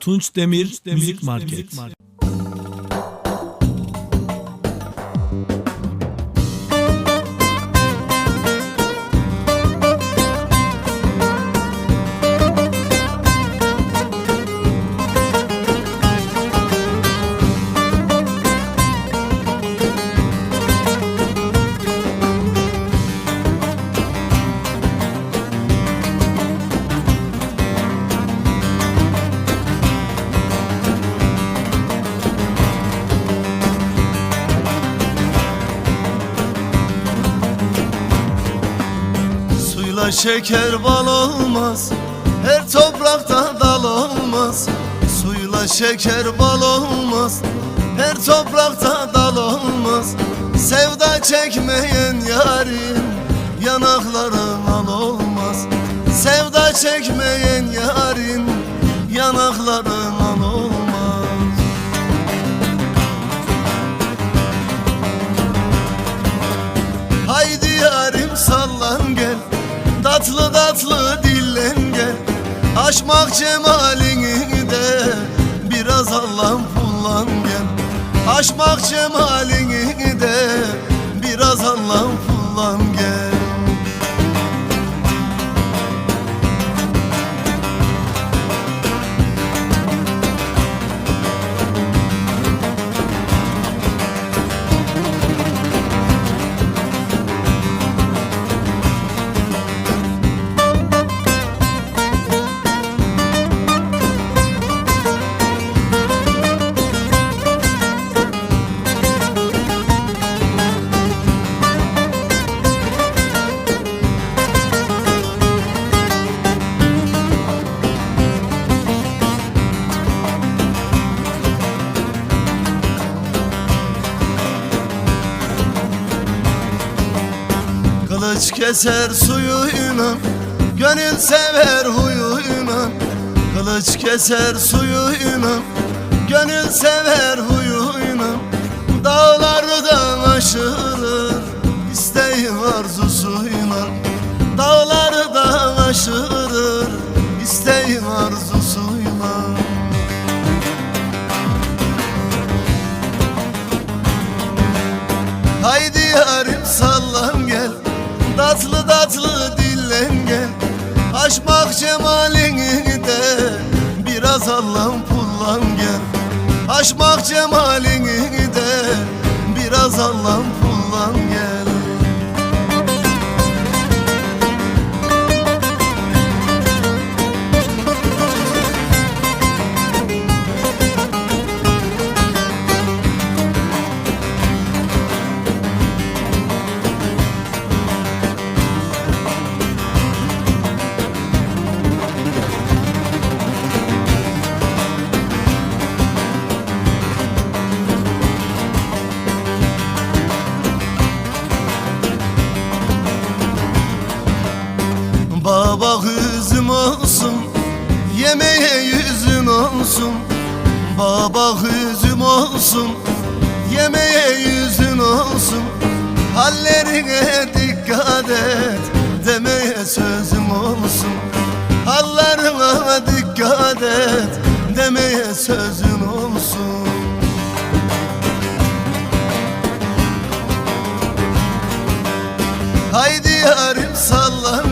Tunç Demir, Müzik Market. Şeker bal olmaz Her toprakta dal olmaz. Suyla şeker bal olmaz Her toprakta dal olmaz. Sevda çekmeyen yarim Yanakların al olmaz. Sevda çekmeyen yarim Yanakların Aşmak cemalini de Biraz Allah'ım kullan gel. Aşmak cemalini de Biraz Allah'ım kullan gel Kılıç keser suyuyla Gönül sever huyuyla Kılıç keser suyuyla Gönül sever huyuyla Dağları da aşırır İsteğim arzusuyla Dağları da aşırır İsteğim arzusuyla Haydi yarim sallan Tatlı tatlı dillen gel Aşmak cemalini de Biraz Allah'ım kullan gel Aşmak cemalini de Biraz Allah'ım kullan gel Baba hüzüm olsun Yemeğe yüzün olsun. Baba hüzüm olsun Yemeğe yüzün olsun. Hallerine dikkat et Demeye sözüm olsun. Hallarına dikkat et Demeye sözün olsun. Haydi yarim sallan